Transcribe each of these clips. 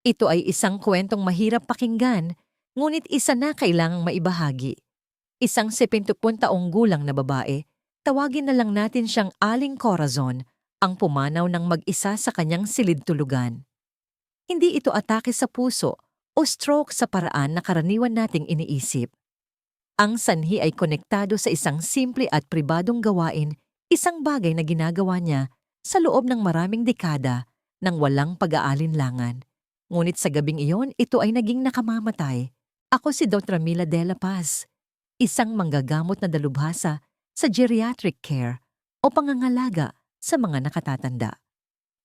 Ito ay isang kwentong mahirap pakinggan, ngunit isa na kailangang maibahagi. Isang 70 taong gulang na babae, tawagin na lang natin siyang Aling Corazon, ang pumanaw ng mag-isa sa kanyang silid tulugan. Hindi ito atake sa puso o stroke sa paraan na karaniwan nating iniisip. Ang sanhi ay konektado sa isang simple at pribadong gawain, isang bagay na ginagawa niya sa loob ng maraming dekada nang walang pag-aalinlangan. Ngunit sa gabing iyon, ito ay naging nakamamatay. Ako si Dr. Mila De La Paz, isang manggagamot na dalubhasa sa geriatric care o pangangalaga sa mga nakatatanda.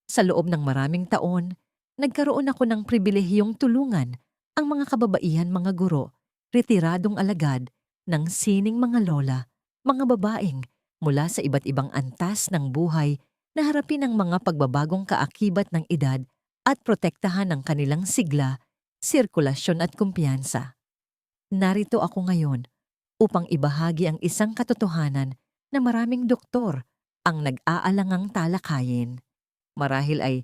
Sa loob ng maraming taon, nagkaroon ako ng pribilehiyong tulungan ang mga kababaihan mga guro, retiradong alagad ng sining mga lola, mga babaeng mula sa iba't ibang antas ng buhay na harapin ang mga pagbabagong kaakibat ng edad at protektahan ang kanilang sigla, sirkulasyon at kumpiyansa. Narito ako ngayon upang ibahagi ang isang katotohanan na maraming doktor ang nag-aalangang talakayin. Marahil ay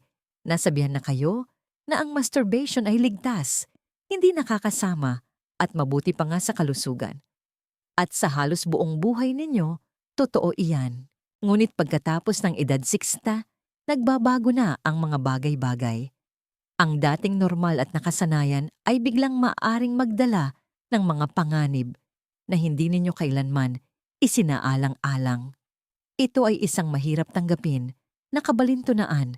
nasabihan na kayo na ang masturbation ay ligtas, hindi nakakasama at mabuti pa nga sa kalusugan. At sa halos buong buhay ninyo, totoo iyan. Ngunit pagkatapos ng edad 60, nagbabago na ang mga bagay-bagay. Ang dating normal at nakasanayan ay biglang maaring magdala ng mga panganib na hindi ninyo kailanman isinaalang-alang. Ito ay isang mahirap tanggapin na kabalintunaan.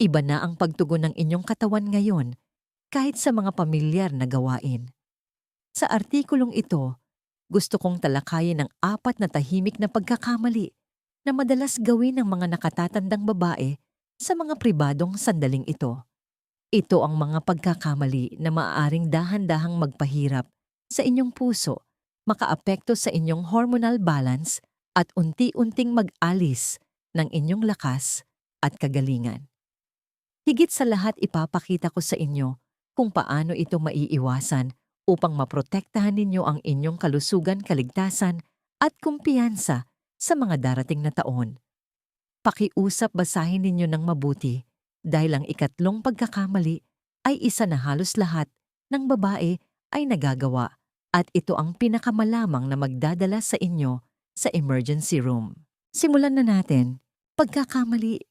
Iba na ang pagtugon ng inyong katawan ngayon kahit sa mga pamilyar na gawain. Sa artikulong ito, gusto kong talakayin ang apat na tahimik na pagkakamali na madalas gawin ng mga nakatatandang babae sa mga pribadong sandaling ito. Ito ang mga pagkakamali na maaaring dahan-dahang magpahirap sa inyong puso, makaapekto sa inyong hormonal balance at unti-unting mag-alis ng inyong lakas at kagalingan. Higit sa lahat ipapakita ko sa inyo kung paano ito maiiwasan upang maprotektahan ninyo ang inyong kalusugan, kaligtasan at kumpiyansa sa mga darating na taon. Pakiusap basahin ninyo ng mabuti dahil ang ikatlong pagkakamali ay isa na halos lahat ng babae ay nagagawa at ito ang pinakamalamang na magdadala sa inyo sa emergency room. Simulan na natin. Pagkakamali.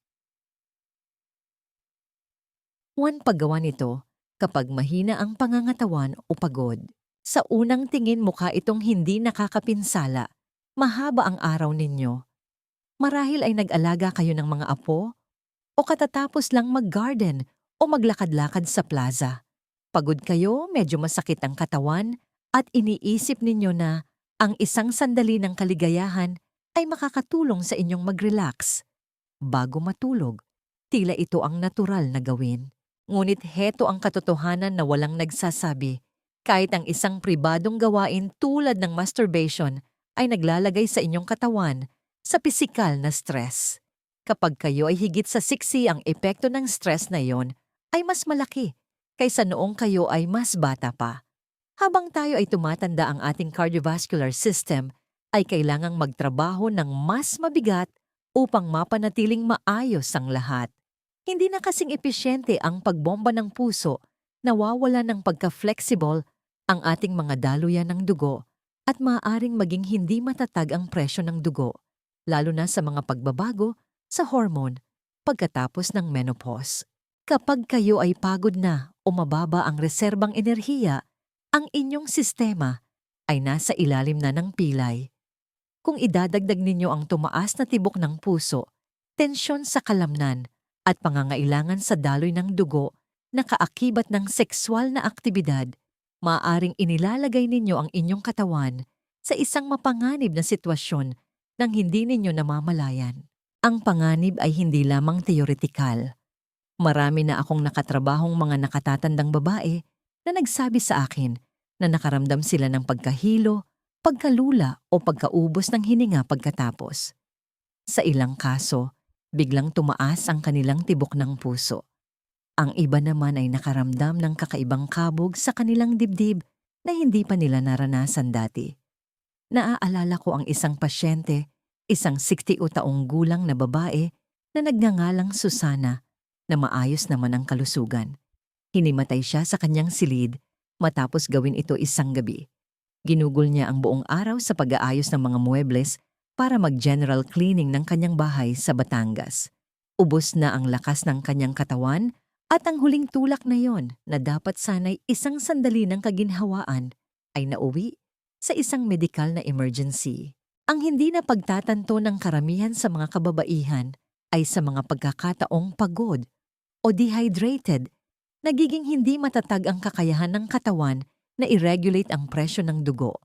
One paggawa nito kapag mahina ang pangangatawan o pagod. Sa unang tingin mukha itong hindi nakakapinsala. Mahaba ang araw ninyo. Marahil ay nag-alaga kayo ng mga apo o katatapos lang mag-garden o maglakad-lakad sa plaza. Pagod kayo, medyo masakit ang katawan at iniisip ninyo na ang isang sandali ng kaligayahan ay makakatulong sa inyong mag-relax. Bago matulog, tila ito ang natural na gawin. Ngunit heto ang katotohanan na walang nagsasabi. Kahit ang isang pribadong gawain tulad ng masturbation ay naglalagay sa inyong katawan sa pisikal na stress. Kapag kayo ay higit sa siksi ang epekto ng stress na iyon ay mas malaki kaysa noong kayo ay mas bata pa. Habang tayo ay tumatanda ang ating cardiovascular system ay kailangang magtrabaho ng mas mabigat upang mapanatiling maayos ang lahat. Hindi na kasing epesyente ang pagbomba ng puso, nawawala ng pagka-flexible ang ating mga daluyan ng dugo at maaaring maging hindi matatag ang presyo ng dugo, lalo na sa mga pagbabago sa hormone pagkatapos ng menopause. Kapag kayo ay pagod na o mababa ang reserbang enerhiya, ang inyong sistema ay nasa ilalim na ng pilay. Kung idadagdag ninyo ang tumaas na tibok ng puso, tensyon sa kalamnan, at pangangailangan sa daloy ng dugo na kaakibat ng sexual na aktibidad, maaaring inilalagay ninyo ang inyong katawan sa isang mapanganib na sitwasyon nang hindi ninyo namamalayan. Ang panganib ay hindi lamang teoretikal. Marami na akong nakatrabahong mga nakatatandang babae na nagsabi sa akin na nakaramdam sila ng pagkahilo, pagkalula o pagkaubos ng hininga pagkatapos. Sa ilang kaso, biglang tumaas ang kanilang tibok ng puso. Ang iba naman ay nakaramdam ng kakaibang kabog sa kanilang dibdib na hindi pa nila naranasan dati. Naaalala ko ang isang pasyente, isang 60 taong gulang na babae na nagngangalang Susana na maayos naman ang kalusugan. Hinimatay siya sa kanyang silid matapos gawin ito isang gabi. Ginugol niya ang buong araw sa pag-aayos ng mga muebles para mag-general cleaning ng kanyang bahay sa Batangas. Ubos na ang lakas ng kanyang katawan at ang huling tulak na yon na dapat sana'y isang sandali ng kaginhawaan ay nauwi sa isang medikal na emergency. Ang hindi na pagtatanto ng karamihan sa mga kababaihan ay sa mga pagkakataong pagod o dehydrated, nagiging hindi matatag ang kakayahan ng katawan na i-regulate ang presyo ng dugo.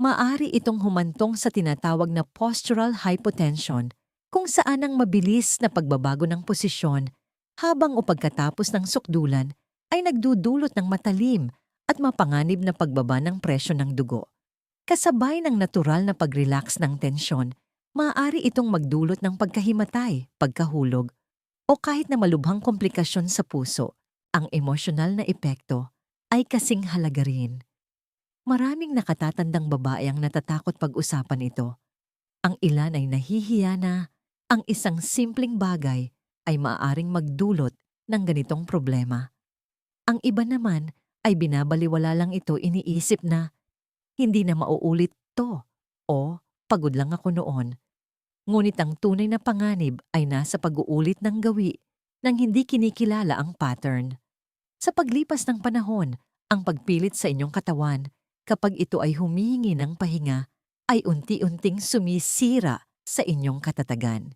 Maari itong humantong sa tinatawag na postural hypotension kung saan ang mabilis na pagbabago ng posisyon habang o pagkatapos ng sukdulan ay nagdudulot ng matalim at mapanganib na pagbaba ng presyo ng dugo. Kasabay ng natural na pag-relax ng tensyon, maaari itong magdulot ng pagkahimatay, pagkahulog, o kahit na malubhang komplikasyon sa puso. Ang emosyonal na epekto ay kasing halaga rin. Maraming nakatatandang babae ang natatakot pag-usapan ito. Ang ilan ay nahihiya na ang isang simpleng bagay ay maaaring magdulot ng ganitong problema. Ang iba naman ay binabaliwala lang ito iniisip na hindi na mauulit to o pagod lang ako noon. Ngunit ang tunay na panganib ay nasa pag-uulit ng gawi nang hindi kinikilala ang pattern. Sa paglipas ng panahon, ang pagpilit sa inyong katawan kapag ito ay humihingi ng pahinga ay unti-unting sumisira sa inyong katatagan.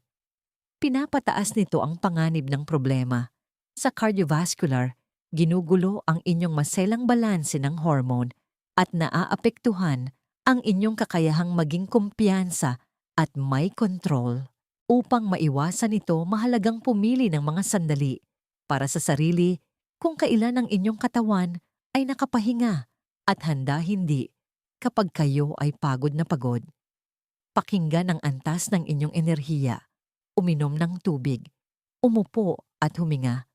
Pinapataas nito ang panganib ng problema. Sa cardiovascular, ginugulo ang inyong maselang balanse ng hormone at naaapektuhan ang inyong kakayahang maging kumpiyansa at may control. Upang maiwasan ito, mahalagang pumili ng mga sandali para sa sarili kung kailan ang inyong katawan ay nakapahinga at handa hindi kapag kayo ay pagod na pagod. Pakinggan ang antas ng inyong enerhiya, uminom ng tubig, umupo at huminga.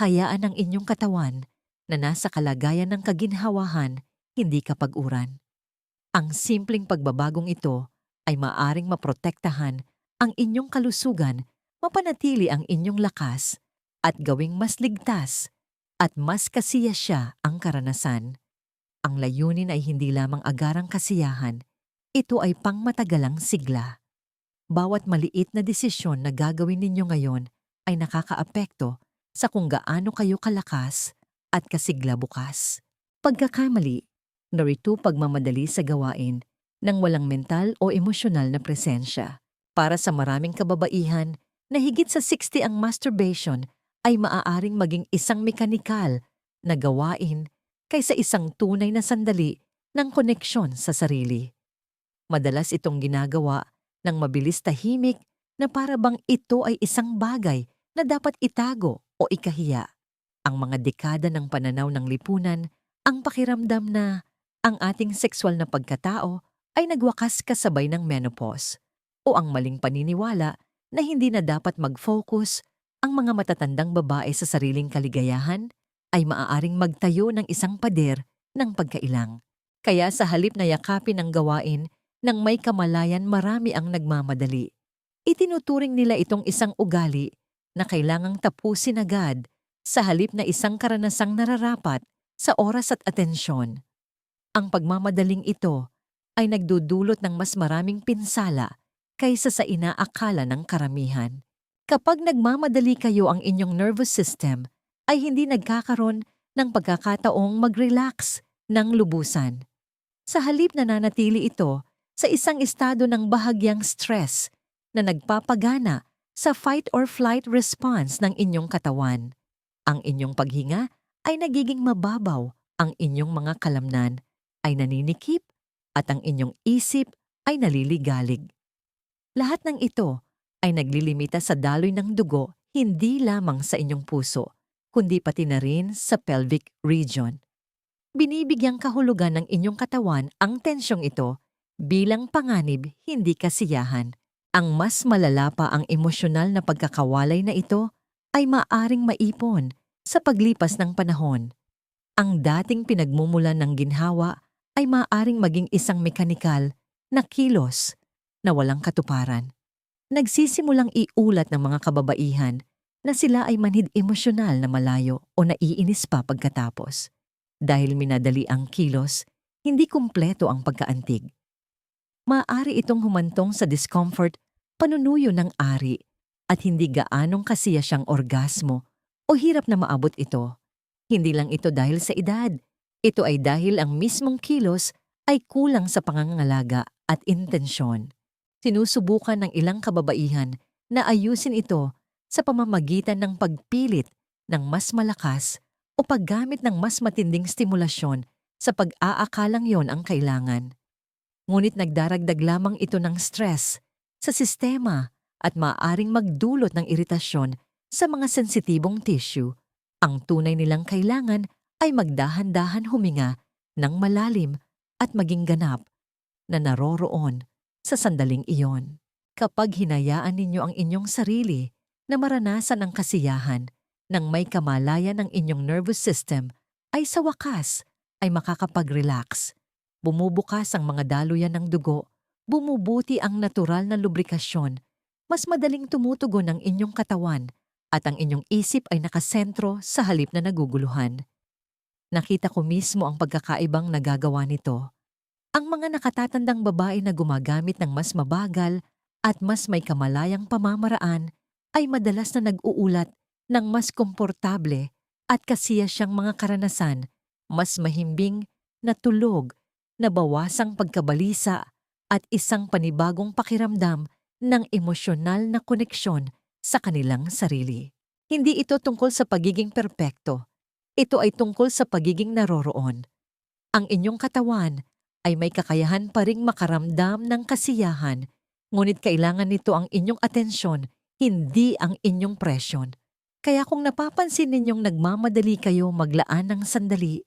Hayaan ang inyong katawan na nasa kalagayan ng kaginhawahan hindi kapag-uran. Ang simpleng pagbabagong ito ay maaring maprotektahan ang inyong kalusugan, mapanatili ang inyong lakas, at gawing mas ligtas at mas kasiya siya ang karanasan. Ang layunin ay hindi lamang agarang kasiyahan, ito ay pangmatagalang sigla. Bawat maliit na desisyon na gagawin ninyo ngayon ay nakakaapekto sa kung gaano kayo kalakas at kasigla bukas. Pagkakamali narito pagmamadali sa gawain ng walang mental o emosyonal na presensya. Para sa maraming kababaihan na higit sa 60 ang masturbation ay maaaring maging isang mekanikal na gawain kaysa isang tunay na sandali ng koneksyon sa sarili. Madalas itong ginagawa ng mabilis tahimik na para bang ito ay isang bagay na dapat itago o ikahiya. Ang mga dekada ng pananaw ng lipunan, ang pakiramdam na ang ating sexual na pagkatao ay nagwakas kasabay ng menopause o ang maling paniniwala na hindi na dapat mag-focus ang mga matatandang babae sa sariling kaligayahan ay maaaring magtayo ng isang pader ng pagkailang. Kaya sa halip na yakapin ang gawain ng may kamalayan marami ang nagmamadali. Itinuturing nila itong isang ugali na kailangang tapusin agad sa halip na isang karanasang nararapat sa oras at atensyon. Ang pagmamadaling ito ay nagdudulot ng mas maraming pinsala kaysa sa inaakala ng karamihan. Kapag nagmamadali kayo ang inyong nervous system, ay hindi nagkakaroon ng pagkakataong mag-relax ng lubusan. Sa halip na nanatili ito sa isang estado ng bahagyang stress na nagpapagana sa fight or flight response ng inyong katawan. Ang inyong paghinga ay nagiging mababaw ang inyong mga kalamnan ay naninikip at ang inyong isip ay naliligalig. Lahat ng ito ay naglilimita sa daloy ng dugo hindi lamang sa inyong puso, kundi pati na rin sa pelvic region. Binibigyang kahulugan ng inyong katawan ang tensyong ito bilang panganib hindi kasiyahan. Ang mas malala pa ang emosyonal na pagkakawalay na ito ay maaring maipon sa paglipas ng panahon. Ang dating pinagmumulan ng ginhawa ay maaaring maging isang mekanikal na kilos na walang katuparan. Nagsisimulang iulat ng mga kababaihan na sila ay manhid emosyonal na malayo o naiinis pa pagkatapos. Dahil minadali ang kilos, hindi kumpleto ang pagkaantig. Maaari itong humantong sa discomfort, panunuyo ng ari, at hindi gaanong kasiya siyang orgasmo o hirap na maabot ito. Hindi lang ito dahil sa edad. Ito ay dahil ang mismong kilos ay kulang sa pangangalaga at intensyon. Sinusubukan ng ilang kababaihan na ayusin ito sa pamamagitan ng pagpilit ng mas malakas o paggamit ng mas matinding stimulasyon sa pag-aakalang yon ang kailangan. Ngunit nagdaragdag lamang ito ng stress sa sistema at maaaring magdulot ng iritasyon sa mga sensitibong tissue. Ang tunay nilang kailangan ay magdahan-dahan huminga ng malalim at maging ganap na naroroon sa sandaling iyon. Kapag hinayaan ninyo ang inyong sarili na maranasan ang kasiyahan ng may kamalayan ng inyong nervous system, ay sa wakas ay makakapag-relax. Bumubukas ang mga daluyan ng dugo, bumubuti ang natural na lubrikasyon, mas madaling tumutugon ang inyong katawan at ang inyong isip ay nakasentro sa halip na naguguluhan. Nakita ko mismo ang pagkakaibang nagagawa nito. Ang mga nakatatandang babae na gumagamit ng mas mabagal at mas may kamalayang pamamaraan ay madalas na nag-uulat ng mas komportable at kasiya siyang mga karanasan, mas mahimbing na tulog, nabawasang pagkabalisa at isang panibagong pakiramdam ng emosyonal na koneksyon sa kanilang sarili. Hindi ito tungkol sa pagiging perpekto. Ito ay tungkol sa pagiging naroroon. Ang inyong katawan ay may kakayahan pa ring makaramdam ng kasiyahan, ngunit kailangan nito ang inyong atensyon, hindi ang inyong presyon. Kaya kung napapansin ninyong nagmamadali kayo maglaan ng sandali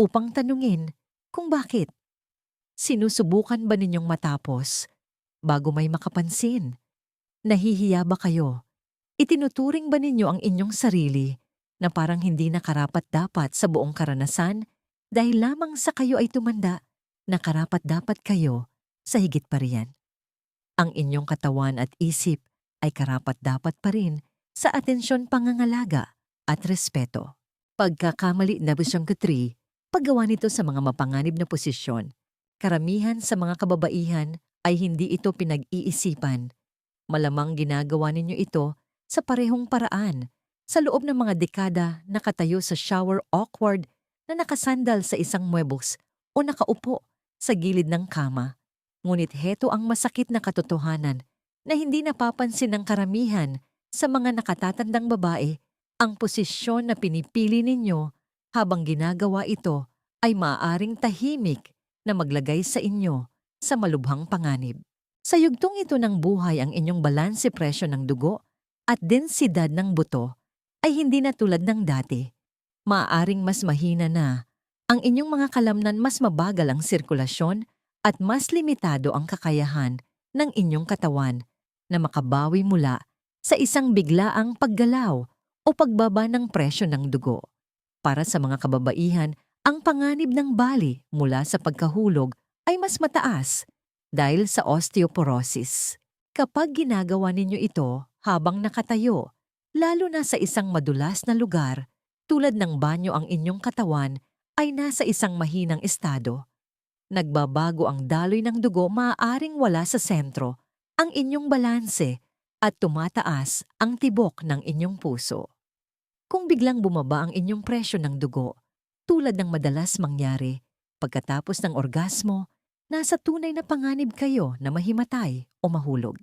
upang tanungin kung bakit, sinusubukan ba ninyong matapos bago may makapansin? Nahihiya ba kayo? Itinuturing ba ninyo ang inyong sarili na parang hindi nakarapat-dapat sa buong karanasan dahil lamang sa kayo ay tumanda na karapat-dapat kayo sa higit pa riyan? Ang inyong katawan at isip ay karapat-dapat pa rin sa atensyon pangangalaga at respeto. Pagkakamali na busyang katri, paggawa nito sa mga mapanganib na posisyon, karamihan sa mga kababaihan ay hindi ito pinag-iisipan. Malamang ginagawa ninyo ito sa parehong paraan sa loob ng mga dekada nakatayo sa shower awkward na nakasandal sa isang muebles o nakaupo sa gilid ng kama. Ngunit heto ang masakit na katotohanan na hindi napapansin ng karamihan sa mga nakatatandang babae, ang posisyon na pinipili ninyo habang ginagawa ito ay maaaring tahimik na maglagay sa inyo sa malubhang panganib. Sa yugtong ito ng buhay ang inyong balanse presyo ng dugo at densidad ng buto ay hindi na tulad ng dati. Maaaring mas mahina na. Ang inyong mga kalamnan mas mabagal ang sirkulasyon at mas limitado ang kakayahan ng inyong katawan na makabawi mula sa isang biglaang paggalaw o pagbaba ng presyo ng dugo. Para sa mga kababaihan, ang panganib ng bali mula sa pagkahulog ay mas mataas dahil sa osteoporosis. Kapag ginagawa ninyo ito habang nakatayo, lalo na sa isang madulas na lugar, tulad ng banyo ang inyong katawan ay nasa isang mahinang estado. Nagbabago ang daloy ng dugo maaaring wala sa sentro, ang inyong balanse at tumataas ang tibok ng inyong puso. Kung biglang bumaba ang inyong presyo ng dugo, tulad ng madalas mangyari, pagkatapos ng orgasmo, nasa tunay na panganib kayo na mahimatay o mahulog.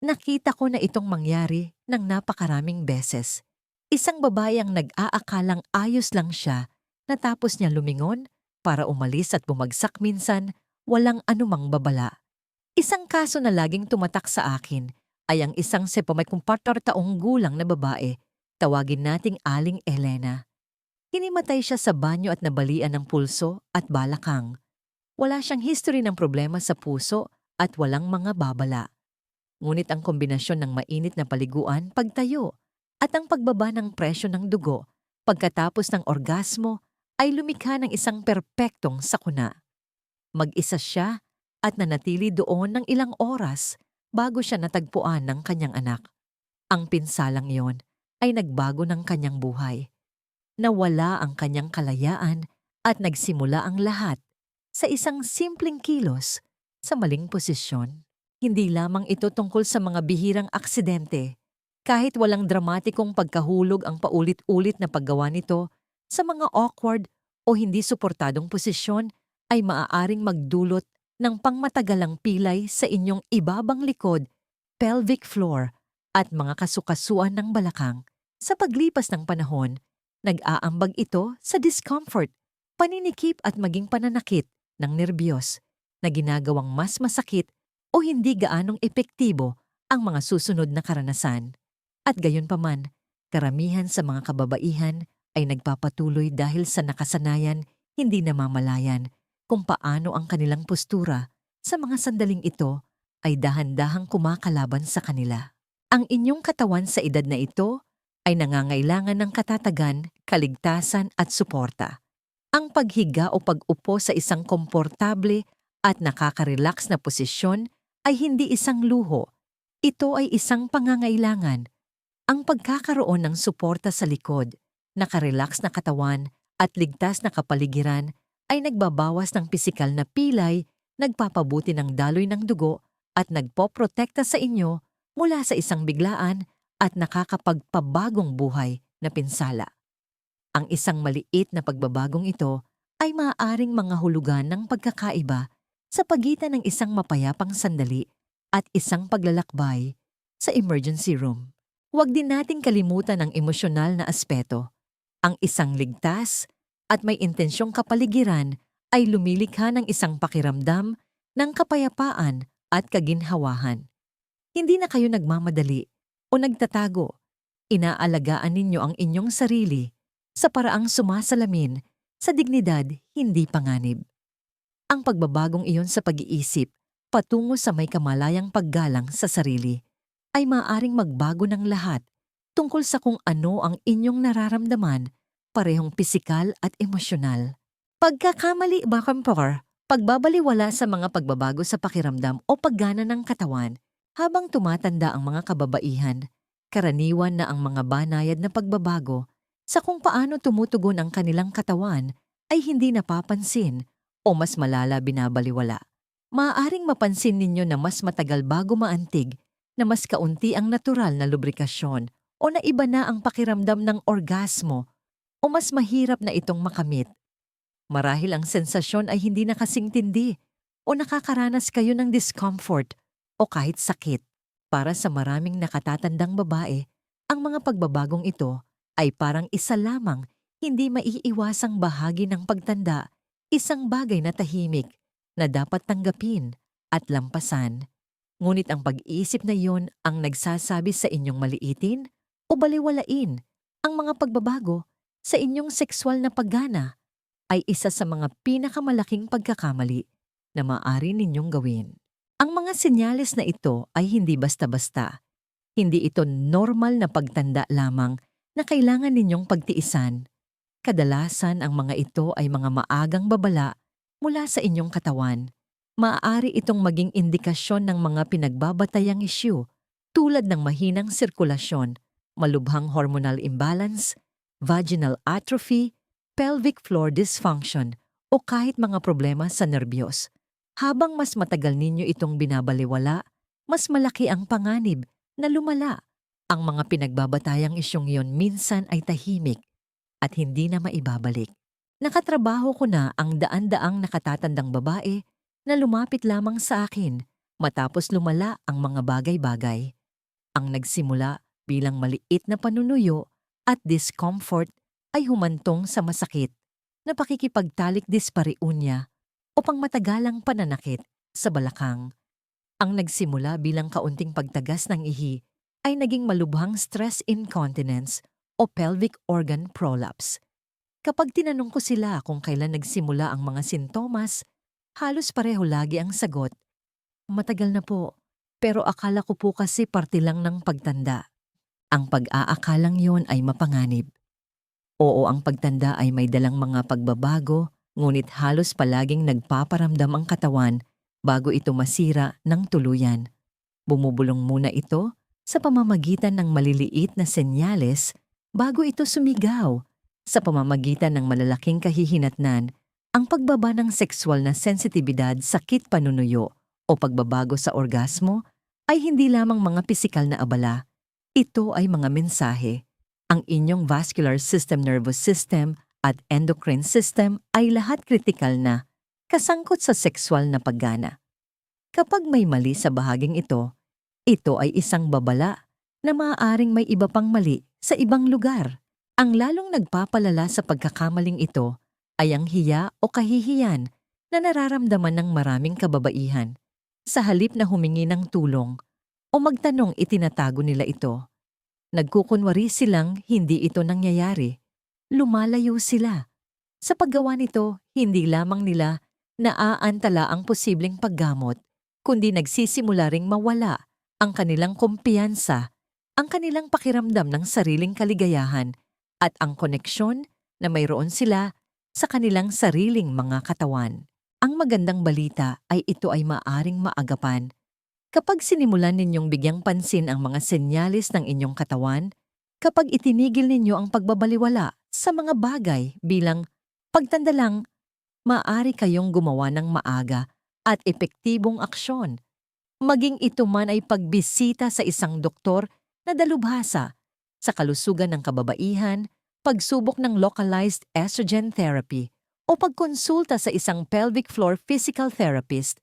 Nakita ko na itong mangyari ng napakaraming beses. Isang babae ang nag-aakalang ayos lang siya, natapos niya lumingon para umalis at bumagsak minsan, walang anumang babala. Isang kaso na laging tumatak sa akin ay ang isang sepamay-kumpator taong gulang na babae, tawagin nating Aling Elena. Hinimatay siya sa banyo at nabalian ng pulso at balakang. Wala siyang history ng problema sa puso at walang mga babala. Ngunit ang kombinasyon ng mainit na paliguan, pagtayo, at ang pagbaba ng presyo ng dugo pagkatapos ng orgasmo ay lumikha ng isang perpektong sakuna. Mag-isa siya at nanatili doon ng ilang oras bago siya natagpuan ng kanyang anak. Ang pinsalang iyon ay nagbago ng kanyang buhay. Nawala ang kanyang kalayaan at nagsimula ang lahat sa isang simpleng kilos sa maling posisyon. Hindi lamang ito tungkol sa mga bihirang aksidente. Kahit walang dramatikong pagkahulog ang paulit-ulit na paggawa nito sa mga awkward o hindi suportadong posisyon ay maaaring magdulot ng pangmatagalang pilay sa inyong ibabang likod, pelvic floor at mga kasukasuan ng balakang. Sa paglipas ng panahon, nag-aambag ito sa discomfort, paninikip at maging pananakit ng nerbiyos na ginagawang mas masakit o hindi gaanong epektibo ang mga susunod na karanasan. At gayon paman, karamihan sa mga kababaihan ay nagpapatuloy dahil sa nakasanayan hindi namamalayan kung paano ang kanilang postura sa mga sandaling ito ay dahan-dahang kumakalaban sa kanila. Ang inyong katawan sa edad na ito ay nangangailangan ng katatagan, kaligtasan at suporta. Ang paghiga o pag-upo sa isang komportable at nakaka-relax na posisyon ay hindi isang luho. Ito ay isang pangangailangan. Ang pagkakaroon ng suporta sa likod, nakarelax na katawan at ligtas na kapaligiran ay nagbabawas ng pisikal na pilay, nagpapabuti ng daloy ng dugo at nagpoprotekta sa inyo mula sa isang biglaan at nakakapagpabagong buhay na pinsala. Ang isang maliit na pagbabagong ito ay maaaring mga hulugan ng pagkakaiba sa pagitan ng isang mapayapang sandali at isang paglalakbay sa emergency room. Huwag din nating kalimutan ang emosyonal na aspeto. Ang isang ligtas at may intensyong kapaligiran ay lumilikha ng isang pakiramdam ng kapayapaan at kaginhawahan. Hindi na kayo nagmamadali o nagtatago. Inaalagaan ninyo ang inyong sarili sa paraang sumasalamin sa dignidad hindi panganib. Ang pagbabagong iyon sa pag-iisip patungo sa may kamalayang paggalang sa sarili ay maaring magbago ng lahat tungkol sa kung ano ang inyong nararamdaman parehong pisikal at emosyonal. Pagkakamali ba kampor, pagbabaliwala sa mga pagbabago sa pakiramdam o paggana ng katawan habang tumatanda ang mga kababaihan, karaniwan na ang mga banayad na pagbabago sa kung paano tumutugon ang kanilang katawan ay hindi napapansin o mas malala binabaliwala. Maaaring mapansin ninyo na mas matagal bago maantig na mas kaunti ang natural na lubrikasyon o na iba na ang pakiramdam ng orgasmo o mas mahirap na itong makamit. Marahil ang sensasyon ay hindi na kasing tindi o nakakaranas kayo ng discomfort o kahit sakit. Para sa maraming nakatatandang babae, ang mga pagbabagong ito ay parang isa lamang hindi maiiwasang bahagi ng pagtanda, isang bagay na tahimik na dapat tanggapin at lampasan. Ngunit ang pag-iisip na iyon ang nagsasabi sa inyong maliitin o baliwalain ang mga pagbabago sa inyong sexual na paggana ay isa sa mga pinakamalaking pagkakamali na maaari ninyong gawin. Ang mga senyales na ito ay hindi basta-basta. Hindi ito normal na pagtanda lamang na kailangan ninyong pagtiisan. Kadalasan ang mga ito ay mga maagang babala mula sa inyong katawan. Maaari itong maging indikasyon ng mga pinagbabatayang isyu tulad ng mahinang sirkulasyon, malubhang hormonal imbalance, vaginal atrophy, pelvic floor dysfunction o kahit mga problema sa nerbiyos. Habang mas matagal ninyo itong binabaliwala, mas malaki ang panganib na lumala. Ang mga pinagbabatayang isyong iyon minsan ay tahimik at hindi na maibabalik. Nakatrabaho ko na ang daan-daang nakatatandang babae na lumapit lamang sa akin matapos lumala ang mga bagay-bagay. Ang nagsimula bilang maliit na panunuyo at discomfort ay humantong sa masakit na pakikipagtalik dispariunya o pangmatagalang pananakit sa balakang. Ang nagsimula bilang kaunting pagtagas ng ihi ay naging malubhang stress incontinence o pelvic organ prolapse. Kapag tinanong ko sila kung kailan nagsimula ang mga sintomas, halos pareho lagi ang sagot. Matagal na po, pero akala ko po kasi parte lang ng pagtanda. Ang pag-aakalang yon ay mapanganib. Oo, ang pagtanda ay may dalang mga pagbabago, ngunit halos palaging nagpaparamdam ang katawan bago ito masira ng tuluyan. Bumubulong muna ito sa pamamagitan ng maliliit na senyales bago ito sumigaw, sa pamamagitan ng malalaking kahihinatnan, ang pagbaba ng sexual na sensitibidad, sakit panunuyo o pagbabago sa orgasmo ay hindi lamang mga pisikal na abala. Ito ay mga mensahe. Ang inyong vascular system, nervous system at endocrine system ay lahat kritikal na, kasangkot sa sexual na paggana. Kapag may mali sa bahaging ito, ito ay isang babala na maaaring may iba pang mali sa ibang lugar. Ang lalong nagpapalala sa pagkakamaling ito ay ang hiya o kahihiyan na nararamdaman ng maraming kababaihan. Sa halip na humingi ng tulong o magtanong itinatago nila ito. Nagkukunwari silang hindi ito nangyayari. Lumalayo sila. Sa paggawa nito, hindi lamang nila naaantala ang posibleng paggamot, kundi nagsisimula ring mawala ang kanilang kumpiyansa, ang kanilang pakiramdam ng sariling kaligayahan at ang koneksyon na mayroon sila sa kanilang sariling mga katawan. Ang magandang balita ay ito ay maaring maagapan Kapag sinimulan ninyong bigyang pansin ang mga senyalis ng inyong katawan, kapag itinigil ninyo ang pagbabaliwala sa mga bagay bilang pagtanda lang, maaari kayong gumawa ng maaga at epektibong aksyon. Maging ito man ay pagbisita sa isang doktor na dalubhasa sa kalusugan ng kababaihan, pagsubok ng localized estrogen therapy o pagkonsulta sa isang pelvic floor physical therapist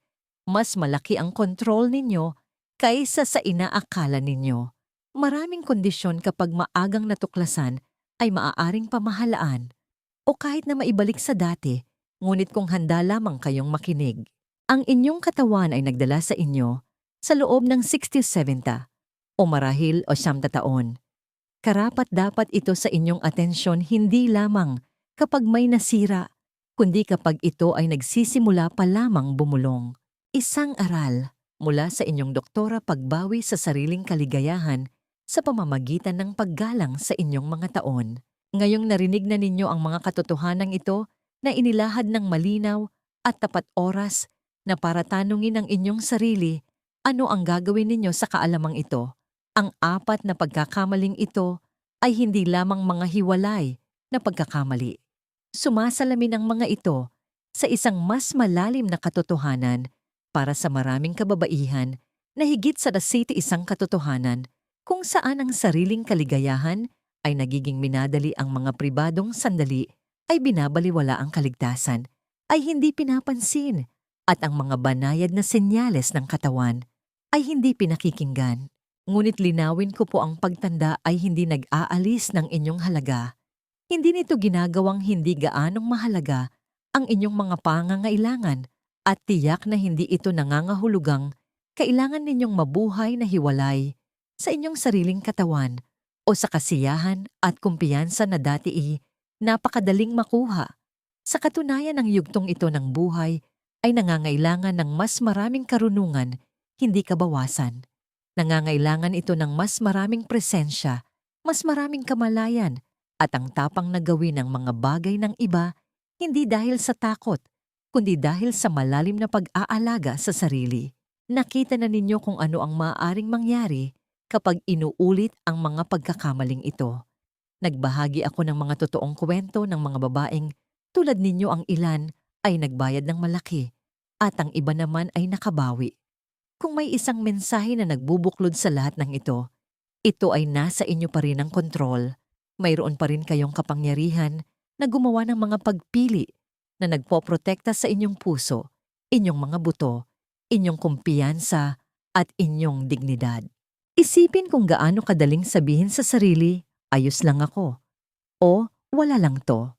mas malaki ang kontrol ninyo kaysa sa inaakala ninyo. Maraming kondisyon kapag maagang natuklasan ay maaaring pamahalaan o kahit na maibalik sa dati, ngunit kung handa lamang kayong makinig. Ang inyong katawan ay nagdala sa inyo sa loob ng 60-70 o marahil o siyam taon. Karapat dapat ito sa inyong atensyon hindi lamang kapag may nasira, kundi kapag ito ay nagsisimula pa lamang bumulong. Isang aral mula sa inyong doktora pagbawi sa sariling kaligayahan sa pamamagitan ng paggalang sa inyong mga taon. Ngayong narinig na ninyo ang mga katotohanan ito na inilahad ng malinaw at tapat oras na para tanungin ang inyong sarili ano ang gagawin ninyo sa kaalamang ito. Ang apat na pagkakamaling ito ay hindi lamang mga hiwalay na pagkakamali. Sumasalamin ang mga ito sa isang mas malalim na katotohanan para sa maraming kababaihan na higit sa dasiti isang katotohanan kung saan ang sariling kaligayahan ay nagiging minadali ang mga pribadong sandali ay binabaliwala ang kaligtasan ay hindi pinapansin at ang mga banayad na senyales ng katawan ay hindi pinakikinggan. Ngunit linawin ko po ang pagtanda ay hindi nag-aalis ng inyong halaga. Hindi nito ginagawang hindi gaanong mahalaga ang inyong mga pangangailangan at tiyak na hindi ito nangangahulugang kailangan ninyong mabuhay na hiwalay sa inyong sariling katawan o sa kasiyahan at kumpiyansa na dati i napakadaling makuha. Sa katunayan ng yugtong ito ng buhay ay nangangailangan ng mas maraming karunungan, hindi kabawasan. Nangangailangan ito ng mas maraming presensya, mas maraming kamalayan, at ang tapang na gawin ng mga bagay ng iba, hindi dahil sa takot, kundi dahil sa malalim na pag-aalaga sa sarili. Nakita na ninyo kung ano ang maaaring mangyari kapag inuulit ang mga pagkakamaling ito. Nagbahagi ako ng mga totoong kwento ng mga babaeng tulad ninyo ang ilan ay nagbayad ng malaki at ang iba naman ay nakabawi. Kung may isang mensahe na nagbubuklod sa lahat ng ito, ito ay nasa inyo pa rin ang kontrol. Mayroon pa rin kayong kapangyarihan na gumawa ng mga pagpili na nagpoprotekta sa inyong puso, inyong mga buto, inyong kumpiyansa at inyong dignidad. Isipin kung gaano kadaling sabihin sa sarili, ayos lang ako, o wala lang to.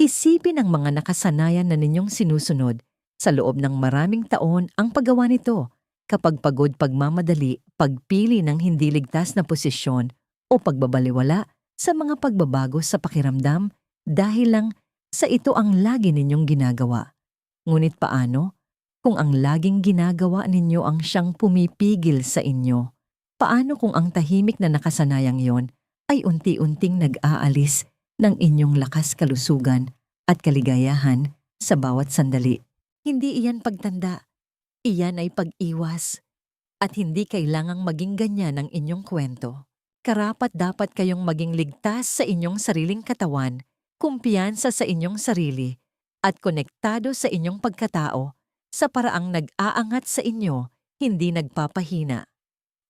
Isipin ang mga nakasanayan na ninyong sinusunod sa loob ng maraming taon ang paggawa nito kapag pagod pagmamadali, pagpili ng hindi ligtas na posisyon o pagbabaliwala sa mga pagbabago sa pakiramdam dahil lang sa ito ang lagi ninyong ginagawa. Ngunit paano kung ang laging ginagawa ninyo ang siyang pumipigil sa inyo? Paano kung ang tahimik na nakasanayang yon ay unti-unting nag-aalis ng inyong lakas kalusugan at kaligayahan sa bawat sandali? Hindi iyan pagtanda. Iyan ay pag-iwas. At hindi kailangang maging ganyan ang inyong kwento. Karapat dapat kayong maging ligtas sa inyong sariling katawan, kumpiyansa sa inyong sarili, at konektado sa inyong pagkatao sa paraang nag-aangat sa inyo, hindi nagpapahina.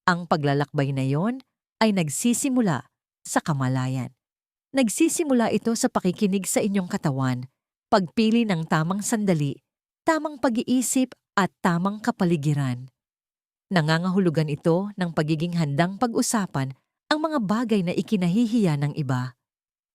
Ang paglalakbay na yon ay nagsisimula sa kamalayan. Nagsisimula ito sa pakikinig sa inyong katawan, pagpili ng tamang sandali, tamang pag-iisip at tamang kapaligiran. Nangangahulugan ito ng pagiging handang pag-usapan ang mga bagay na ikinahihiya ng iba.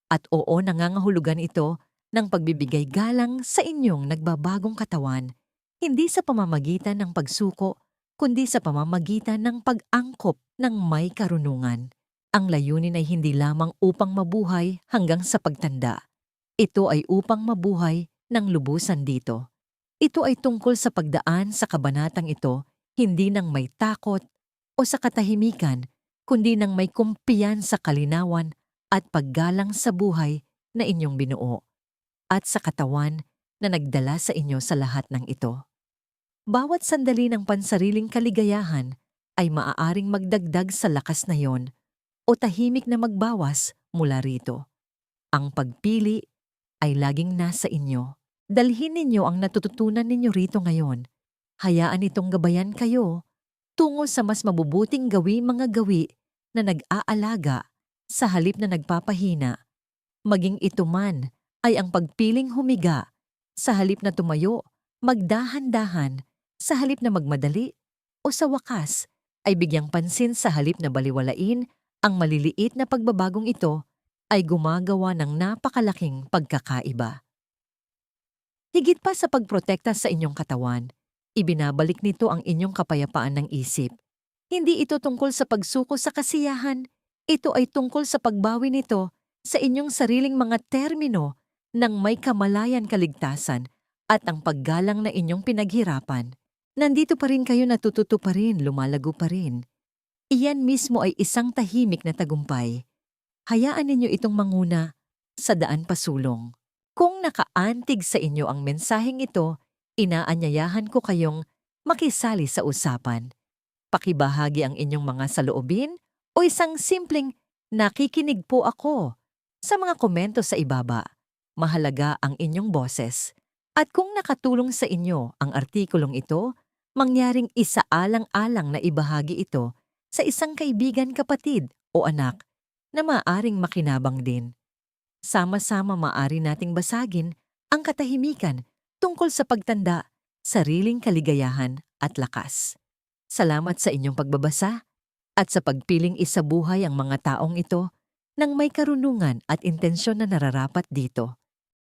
At oo, nangangahulugan ito ng pagbibigay galang sa inyong nagbabagong katawan, hindi sa pamamagitan ng pagsuko, kundi sa pamamagitan ng pag-angkop ng may karunungan. Ang layunin ay hindi lamang upang mabuhay hanggang sa pagtanda. Ito ay upang mabuhay ng lubusan dito. Ito ay tungkol sa pagdaan sa kabanatang ito, hindi ng may takot o sa katahimikan, kundi ng may kumpiyan sa kalinawan at paggalang sa buhay na inyong binuo at sa katawan na nagdala sa inyo sa lahat ng ito. Bawat sandali ng pansariling kaligayahan ay maaaring magdagdag sa lakas na yon o tahimik na magbawas mula rito. Ang pagpili ay laging nasa inyo. Dalhin ninyo ang natututunan ninyo rito ngayon. Hayaan itong gabayan kayo tungo sa mas mabubuting gawi mga gawi na nag-aalaga sa halip na nagpapahina. Maging ito man ay ang pagpiling humiga sa halip na tumayo, magdahan-dahan, sa halip na magmadali, o sa wakas ay bigyang pansin sa halip na baliwalain ang maliliit na pagbabagong ito ay gumagawa ng napakalaking pagkakaiba. Higit pa sa pagprotekta sa inyong katawan, ibinabalik nito ang inyong kapayapaan ng isip. Hindi ito tungkol sa pagsuko sa kasiyahan, ito ay tungkol sa pagbawi nito sa inyong sariling mga termino ng may kamalayan kaligtasan at ang paggalang na inyong pinaghirapan. Nandito pa rin kayo natututo pa rin, lumalago pa rin. Iyan mismo ay isang tahimik na tagumpay. Hayaan ninyo itong manguna sa daan pasulong. Kung nakaantig sa inyo ang mensaheng ito, inaanyayahan ko kayong makisali sa usapan. Pakibahagi ang inyong mga saloobin o isang simpleng nakikinig po ako sa mga komento sa ibaba. Mahalaga ang inyong boses. At kung nakatulong sa inyo ang artikulong ito, mangyaring isaalang-alang na ibahagi ito sa isang kaibigan kapatid o anak na maaring makinabang din. Sama-sama maari nating basagin ang katahimikan tungkol sa pagtanda, sariling kaligayahan at lakas. Salamat sa inyong pagbabasa at sa pagpiling isabuhay ang mga taong ito ng may karunungan at intensyon na nararapat dito.